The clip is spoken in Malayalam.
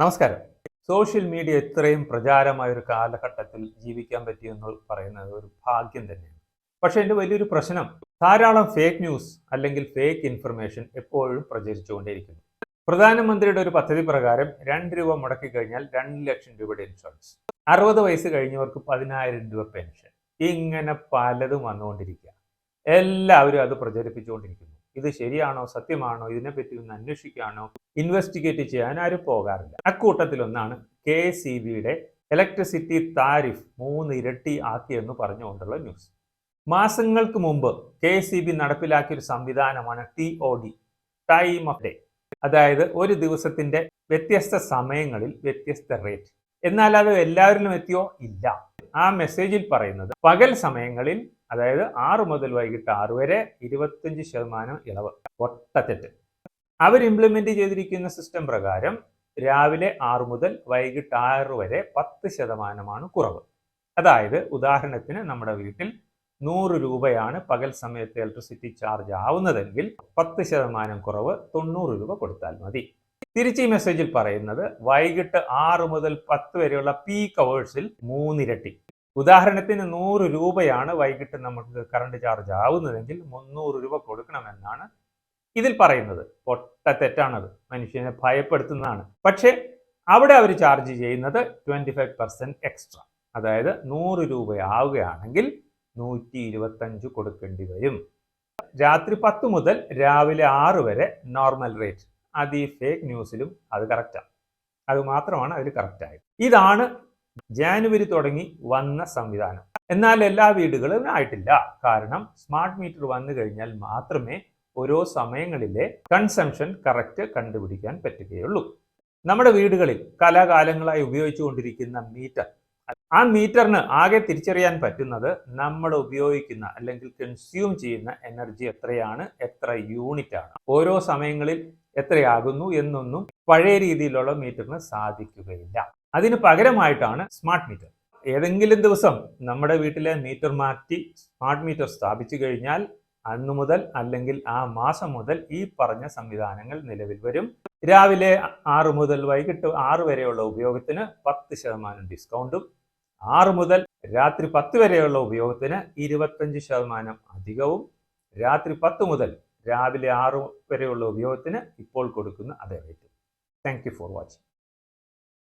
നമസ്കാരം. സോഷ്യൽ മീഡിയ ഇത്രയും പ്രചാരമായ ഒരു കാലഘട്ടത്തിൽ ജീവിക്കാൻ പറ്റിയെന്ന് പറയുന്നത് ഒരു ഭാഗ്യം തന്നെയാണ്. പക്ഷേ എന്റെ വലിയൊരു പ്രശ്നം ധാരാളം ഫേക്ക് ന്യൂസ് അല്ലെങ്കിൽ ഫേക്ക് ഇൻഫർമേഷൻ എപ്പോഴും പ്രചരിച്ചുകൊണ്ടേയിരിക്കുന്നു. പ്രധാനമന്ത്രിയുടെ ഒരു പദ്ധതി പ്രകാരം രണ്ട് രൂപ മുടക്കി കഴിഞ്ഞാൽ രണ്ട് ലക്ഷം രൂപയുടെ ഇൻഷുറൻസ് അറുപത് വയസ്സ് കഴിഞ്ഞവർക്ക് പതിനായിരം രൂപ പെൻഷൻ ഇങ്ങനെ പലതും വന്നുകൊണ്ടിരിക്കുക എല്ലാവരും അത് പ്രചരിപ്പിച്ചുകൊണ്ടിരിക്കുന്നു. ഇത് ശരിയാണോ സത്യമാണോ ഇതിനെപ്പറ്റി ഒന്ന് അന്വേഷിക്കാനോ ഇൻവെസ്റ്റിഗേറ്റ് ചെയ്യാൻ ആരും പോകാറില്ല. അക്കൂട്ടത്തിലൊന്നാണ് കെ സി ബിയുടെ ഇലക്ട്രിസിറ്റി താരിഫ് മൂന്ന് ഇരട്ടി ആക്കിയെന്ന് പറഞ്ഞുകൊണ്ടുള്ള ന്യൂസ് മാസങ്ങൾക്ക് മുമ്പ് കെ സി ബി നടപ്പിലാക്കിയ ഒരു സംവിധാനമാണ് T O D time of day അതായത് ഒരു ദിവസത്തിന്റെ വ്യത്യസ്ത സമയങ്ങളിൽ വ്യത്യസ്ത റേറ്റ് എന്നാൽ അത് എല്ലാവരിലും എത്തിയോ? ഇല്ല. ആ മെസ്സേജിൽ പറയുന്നത് പകൽ സമയങ്ങളിൽ അതായത് ആറ് മുതൽ വൈകിട്ട് ആറ് വരെ ഇരുപത്തഞ്ച് ശതമാനം ഇളവ്. ഒട്ടത്തെറ്റ് അവർ ഇംപ്ലിമെന്റ് ചെയ്തിരിക്കുന്ന സിസ്റ്റം പ്രകാരം രാവിലെ ആറ് മുതൽ വൈകിട്ട് ആറ് വരെ പത്ത് ശതമാനമാണ് കുറവ്. അതായത് ഉദാഹരണത്തിന് നമ്മുടെ വീട്ടിൽ നൂറ് രൂപയാണ് പകൽ സമയത്ത് ഇലക്ട്രിസിറ്റി ചാർജ് ആവുന്നതെങ്കിൽ പത്ത് ശതമാനം കുറവ് തൊണ്ണൂറ് രൂപ കൊടുത്താൽ മതി. തിരിച്ച് ഈ മെസ്സേജിൽ പറയുന്നത് വൈകിട്ട് ആറ് മുതൽ പത്ത് വരെയുള്ള പീക്ക് അവേഴ്സിൽ മൂന്നിരട്ടി. ഉദാഹരണത്തിന് നൂറ് രൂപയാണ് വൈകിട്ട് നമുക്ക് കറണ്ട് ചാർജ് ആവുന്നതെങ്കിൽ മുന്നൂറ് രൂപ കൊടുക്കണമെന്നാണ് ഇതിൽ പറയുന്നത്. പൊട്ട തെറ്റാണത്. മനുഷ്യനെ ഭയപ്പെടുത്തുന്നതാണ്. പക്ഷേ അവിടെ അവർ ചാർജ് ചെയ്യുന്നത് ട്വന്റി ഫൈവ് പെർസെന്റ് എക്സ്ട്രാ അതായത് നൂറ് രൂപയാവുകയാണെങ്കിൽ നൂറ്റി ഇരുപത്തഞ്ച് കൊടുക്കേണ്ടി വരും. രാത്രി പത്ത് മുതൽ രാവിലെ ആറ് വരെ നോർമൽ റേറ്റ് അത് ഈ ഫേക്ക് ന്യൂസിലും അത് കറക്റ്റാണ് അത് മാത്രമാണ് അതിൽ കറക്റ്റായത് ഇതാണ് ജാനുവരി തുടങ്ങി വന്ന സംവിധാനം. എന്നാൽ എല്ലാ വീടുകളും ആയിട്ടില്ല. കാരണം സ്മാർട്ട് മീറ്റർ വന്നു കഴിഞ്ഞാൽ മാത്രമേ ഓരോ സമയങ്ങളിലെ കൺസംഷൻ കറക്റ്റ് കണ്ടുപിടിക്കാൻ പറ്റുകയുള്ളൂ. നമ്മുടെ വീടുകളിൽ കലാകാലങ്ങളായി ഉപയോഗിച്ചുകൊണ്ടിരിക്കുന്ന മീറ്റർ ആ മീറ്ററിന് ആകെ തിരിച്ചറിയാൻ പറ്റുന്നത് നമ്മൾ ഉപയോഗിക്കുന്ന അല്ലെങ്കിൽ കൺസ്യൂം ചെയ്യുന്ന എനർജി എത്രയാണ് എത്ര യൂണിറ്റ് ആണ്. ഓരോ സമയങ്ങളിൽ എത്രയാകുന്നു എന്നൊന്നും പഴയ രീതിയിലുള്ള മീറ്ററിന് സാധിക്കുകയില്ല. അതിന് പകരമായിട്ടാണ് സ്മാർട്ട് മീറ്റർ ഏതെങ്കിലും ദിവസം നമ്മുടെ വീട്ടിലെ മീറ്റർ മാറ്റി സ്മാർട്ട് മീറ്റർ സ്ഥാപിച്ചു കഴിഞ്ഞാൽ അന്നു മുതൽ അല്ലെങ്കിൽ ആ മാസം മുതൽ ഈ പറഞ്ഞ സംവിധാനങ്ങൾ നിലവിൽ വരും. രാവിലെ ആറ് മുതൽ വൈകിട്ട് ആറ് വരെയുള്ള ഉപയോഗത്തിന് പത്ത് ശതമാനം ഡിസ്കൗണ്ടും ആറ് മുതൽ രാത്രി പത്ത് വരെയുള്ള ഉപയോഗത്തിന് ഇരുപത്തഞ്ച് ശതമാനം അധികവും രാത്രി പത്ത് മുതൽ രാവിലെ ആറ് വരെയുള്ള ഉപയോഗത്തിന് ഇപ്പോൾ കൊടുക്കുന്ന അതേ rate thank you for watching